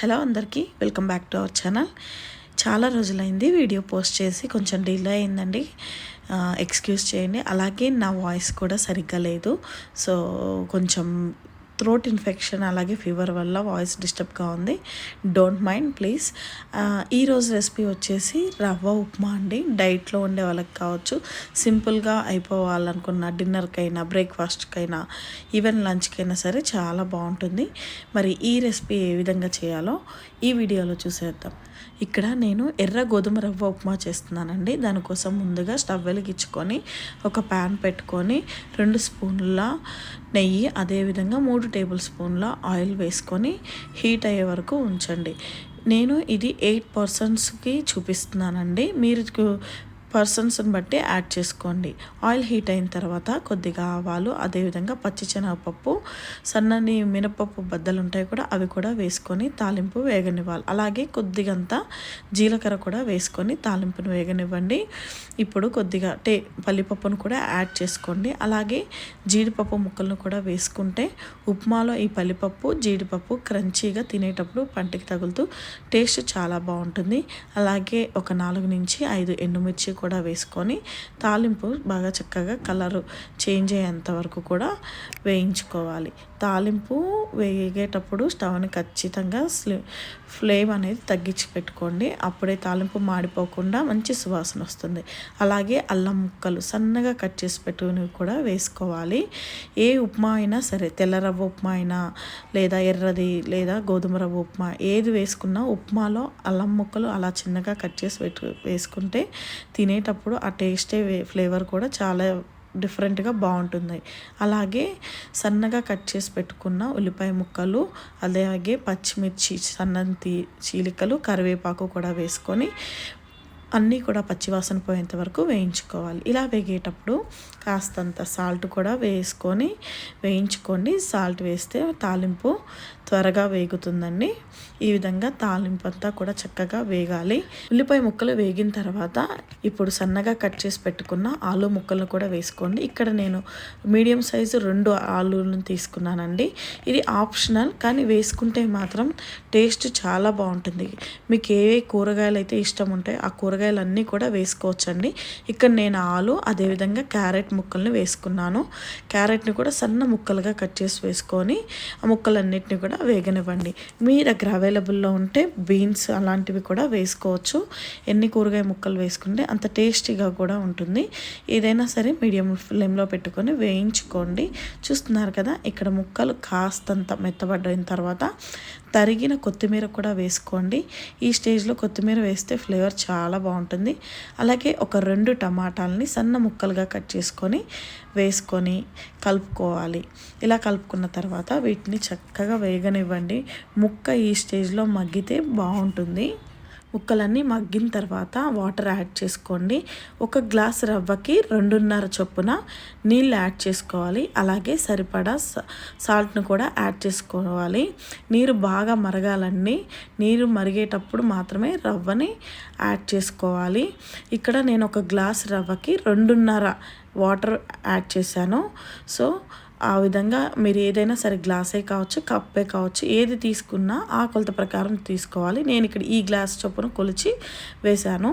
Hello అందరికీ welcome back to our channel. చాలా రోజులైంది వీడియో పోస్ట్ చేసి కొంచెం డిలే అయిందండి. ఎక్స్క్యూజ్ చేయండి. అలాగే నా వాయిస్ కూడా సరిగ్గా లేదు. సో కొంచెం థ్రోట్ ఇన్ఫెక్షన్ అలాగే ఫీవర్ వల్ల వాయిస్ డిస్టర్బ్గా ఉంది. డోంట్ మైండ్ ప్లీజ్ ఈరోజు రెసిపీ వచ్చేసి రవ్వ ఉప్మా అండి. డైట్లో ఉండే వాళ్ళకి కావచ్చు. సింపుల్గా అయిపోవాలనుకున్న డిన్నర్కైనా బ్రేక్ఫాస్ట్కైనా ఈవెన్ లంచ్కైనా సరే చాలా బాగుంటుంది. మరి ఈ రెసిపీ ఏ విధంగా చేయాలో ఈ వీడియోలో చూసేద్దాం. ఇక్కడ నేను ఎర్ర గోధుమ రవ్వ ఉప్మా చేస్తున్నానండి. దానికోసం ముందుగా స్టవ్ వెలిగించుకొని ఒక ప్యాన్ పెట్టుకొని రెండు స్పూన్ల నెయ్యి అదేవిధంగా మూడు టేబుల్ స్పూన్ల ఆయిల్ వేసుకొని హీట్ అయ్యే వరకు ఉంచండి. నేను ఇది ఎయిట్ పర్సన్స్కి చూపిస్తున్నానండి. మీరు పర్సన్స్ని బట్టి యాడ్ చేసుకోండి. ఆయిల్ హీట్ అయిన తర్వాత కొద్దిగా ఆవాలు అదేవిధంగా పచ్చిశనగపప్పు సన్నని మినపప్పు బద్దలు ఉంటాయి కూడా అవి కూడా వేసుకొని తాలింపు వేగనివ్వాలి. అలాగే కొద్దిగంత జీలకర్ర కూడా వేసుకొని తాలింపును వేగనివ్వండి. ఇప్పుడు కొద్దిగా టే పల్లిపప్పును కూడా యాడ్ చేసుకోండి. అలాగే జీడిపప్పు ముక్కలను కూడా వేసుకుంటే ఉప్మాలో ఈ పల్లిపప్పు జీడిపప్పు క్రంచీగా తినేటప్పుడు పంటికి తగులుతూ టేస్ట్ చాలా బాగుంటుంది. అలాగే ఒక నాలుగు నుంచి ఐదు ఎండుమిర్చి కూడా వేసుకొని తాలింపు బాగా చక్కగా కలర్ చేంజ్ అయ్యేంత వరకు కూడా వేయించుకోవాలి. తాలింపు వేగేటప్పుడు స్టవ్ని ఖచ్చితంగా ఫ్లేమ్ అనేది తగ్గించి పెట్టుకోండి. అప్పుడే తాలింపు మాడిపోకుండా మంచి సువాసన వస్తుంది. అలాగే అల్లం ముక్కలు సన్నగా కట్ చేసి పెట్టుకుని కూడా వేసుకోవాలి. ఏ ఉప్మా అయినా సరే తెల్ల రవ్వ ఉప్మా అయినా లేదా ఎర్రది లేదా గోధుమ రవ్వ ఉప్మా ఏది వేసుకున్నా ఉప్మాలో అల్లం ముక్కలు అలా చిన్నగా కట్ చేసి పెట్టు వేసుకుంటే తినేటప్పుడు ఆ టేస్టే ఫ్లేవర్ కూడా చాలా డిఫరెంట్గా బాగుంటుంది. అలాగే సన్నగా కట్ చేసి పెట్టుకున్న ఉల్లిపాయ ముక్కలు అలాగే పచ్చిమిర్చి సన్నంతి చీలికలు కరివేపాకు కూడా వేసుకొని అన్నీ కూడా పచ్చివాసన పోయేంత వరకు వేయించుకోవాలి. ఇలా వేగేటప్పుడు కాస్తంత సాల్ట్ కూడా వేసుకొని వేయించుకోండి సాల్ట్ వేస్తే తాలింపు త్వరగా వేగుతుందండి. ఈ విధంగా తాలింపు అంతా కూడా చక్కగా వేగాలి. ఉల్లిపాయ ముక్కలు వేగిన తర్వాత ఇప్పుడు సన్నగా కట్ చేసి పెట్టుకున్న ఆలు ముక్కలను కూడా వేసుకోండి. ఇక్కడ నేను మీడియం సైజు రెండు ఆలులను తీసుకున్నానండి. ఇది ఆప్షనల్ కానీ వేసుకుంటే మాత్రం టేస్ట్ చాలా బాగుంటుంది. మీకు ఏ కూరగాయలు అయితే ఇష్టం ఉంటాయో ఆ కూరగాయలన్నీ కూడా వేసుకోవచ్చండి. ఇక్కడ నేను ఆలు అదేవిధంగా క్యారెట్ ముక్కల్ని వేసుకున్నాను. క్యారెట్ని కూడా సన్న ముక్కలుగా కట్ చేసి వేసుకొని ఆ ముక్కలన్నిటిని కూడా వేగనివ్వండి. మీ దగ్గర అవైలబుల్లో ఉంటే బీన్స్ అలాంటివి కూడా వేసుకోవచ్చు. ఎన్ని కూరగాయ ముక్కలు వేసుకుంటే అంత టేస్టీగా కూడా ఉంటుంది. ఏదైనా సరే మీడియం ఫ్లేమ్లో పెట్టుకొని వేయించుకోండి. చూస్తున్నారు కదా ఇక్కడ ముక్కలు కాస్తంత మెత్తబడిన తర్వాత తరిగిన కొత్తిమీర కూడా వేసుకోండి. ఈ స్టేజ్లో కొత్తిమీర వేస్తే ఫ్లేవర్ చాలా బాగుంటుంది. అలాగే ఒక రెండు టమాటాలని సన్న ముక్కలుగా కట్ చేసుకొని వేసుకొని కలుపుకోవాలి. ఇలా కలుపుకున్న తర్వాత వీటిని చక్కగా వేగనివ్వండి. ముక్క ఈ స్టేజ్లో మగ్గితే బాగుంటుంది. ముక్కలన్నీ మగ్గిన తర్వాత వాటర్ యాడ్ చేసుకోండి. ఒక గ్లాస్ రవ్వకి రెండున్నర చొప్పున నీళ్ళు యాడ్ చేసుకోవాలి. అలాగే సరిపడా సాల్ట్ను కూడా యాడ్ చేసుకోవాలి. నీరు బాగా మరగాలండి. నీరు మరిగేటప్పుడు మాత్రమే రవ్వని యాడ్ చేసుకోవాలి. ఇక్కడ నేను ఒక గ్లాస్ రవ్వకి రెండున్నర వాటర్ యాడ్ చేశాను. సో ఆ విధంగా మీరు ఏదైనా సరే గ్లాసే కావచ్చు కప్పే కావచ్చు ఏది తీసుకున్నా ఆ కొలత ప్రకారం తీసుకోవాలి. నేను ఇక్కడ ఈ గ్లాస్ చొప్పున కొలిచి వేశాను.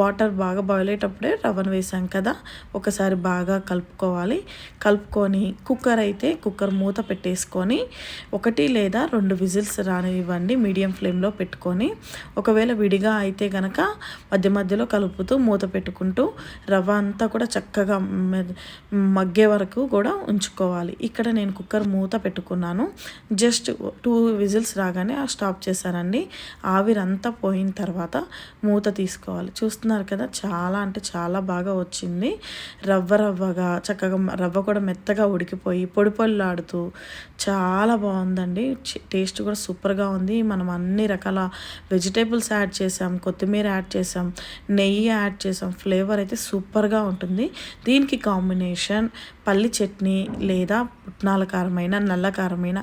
వాటర్ బాగా బాయిల్ అయ్యేటప్పుడే రవ్వను వేసాం కదా ఒకసారి బాగా కలుపుకోవాలి. కలుపుకొని కుక్కర్ అయితే కుక్కర్ మూత పెట్టేసుకొని ఒకటి లేదా రెండు విజిల్స్ రానివ్వండి మీడియం ఫ్లేమ్లో పెట్టుకొని. ఒకవేళ విడిగా అయితే కనుక మధ్య మధ్యలో కలుపుతూ మూత పెట్టుకుంటూ రవ్వ అంతా కూడా చక్కగా మగ్గే వరకు కూడా ఉంచుకోవాలి. ఇక్కడ నేను కుక్కర్ మూత పెట్టుకున్నాను. జస్ట్ టూ విజిల్స్ రాగానే స్టాప్ చేశానండి ఆవిరంతా పోయిన తర్వాత మూత తీసుకోవాలి. చూస్తున్నారు కదా చాలా అంటే చాలా బాగా వచ్చింది. రవ్వ రవ్వగా చక్కగా రవ్వ కూడా మెత్తగా ఉడికిపోయి పొడి పొల్లాడుతూ చాలా బాగుందండి. టేస్ట్ కూడా సూపర్గా ఉంది. మనం అన్ని రకాల వెజిటేబుల్స్ యాడ్ చేసాం కొత్తిమీర యాడ్ చేసాం నెయ్యి యాడ్ చేసాం. ఫ్లేవర్ అయితే సూపర్గా ఉంటుంది. దీనికి కాంబినేషన్ పల్లి చట్నీ లేదా లేదా పుట్నాల కారమైన నల్ల కారమైన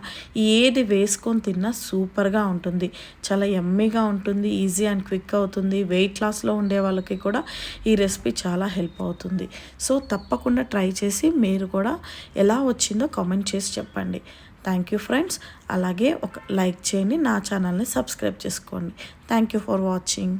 ఏది వేసుకొని తిన్నా సూపర్గా ఉంటుంది. చాలా ఎమ్మీగా ఉంటుంది ఈజీ అండ్ క్విక్ అవుతుంది. వెయిట్ లాస్లో ఉండే వాళ్ళకి కూడా ఈ రెసిపీ చాలా హెల్ప్ అవుతుంది. సో తప్పకుండా ట్రై చేసి మీరు కూడా ఎలా వచ్చిందో కామెంట్ చేసి చెప్పండి. Thank you friends. అలాగే ఒక లైక్ చేయండి నా ఛానల్ని సబ్స్క్రైబ్ చేసుకోండి. Thank you for watching.